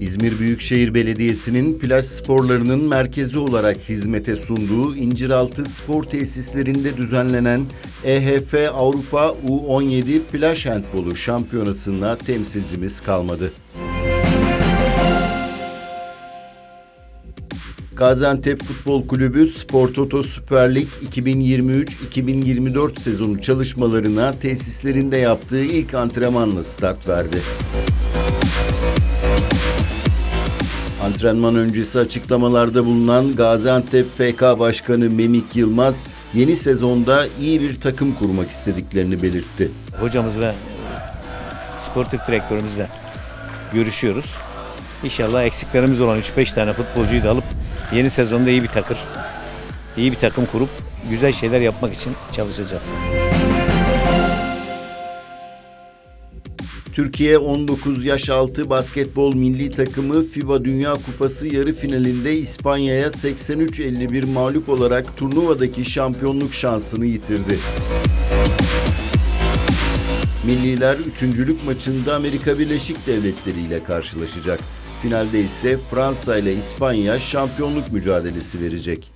İzmir Büyükşehir Belediyesi'nin plaj sporlarının merkezi olarak hizmete sunduğu İnciraltı Spor Tesislerinde düzenlenen EHF Avrupa U17 Plaj Handbolu Şampiyonası'nda temsilcimiz kalmadı. Gaziantep Futbol Kulübü Spor Toto Süper Lig 2023-2024 sezonu çalışmalarına tesislerinde yaptığı ilk antrenmanla start verdi. Antrenman öncesi açıklamalarda bulunan Gaziantep FK Başkanı Memik Yılmaz, yeni sezonda iyi bir takım kurmak istediklerini belirtti. hocamızla, sportif direktörümüzle görüşüyoruz. İnşallah eksiklerimiz olan 3-5 tane futbolcuyu da alıp yeni sezonda iyi bir takır, iyi bir takım kurup güzel şeyler yapmak için çalışacağız. Türkiye 19 yaş altı basketbol milli takımı FIBA Dünya Kupası yarı finalinde İspanya'ya 83-51 mağlup olarak turnuvadaki şampiyonluk şansını yitirdi. Milliler üçüncülük maçında Amerika Birleşik Devletleri ile karşılaşacak. Finalde ise Fransa ile İspanya şampiyonluk mücadelesi verecek.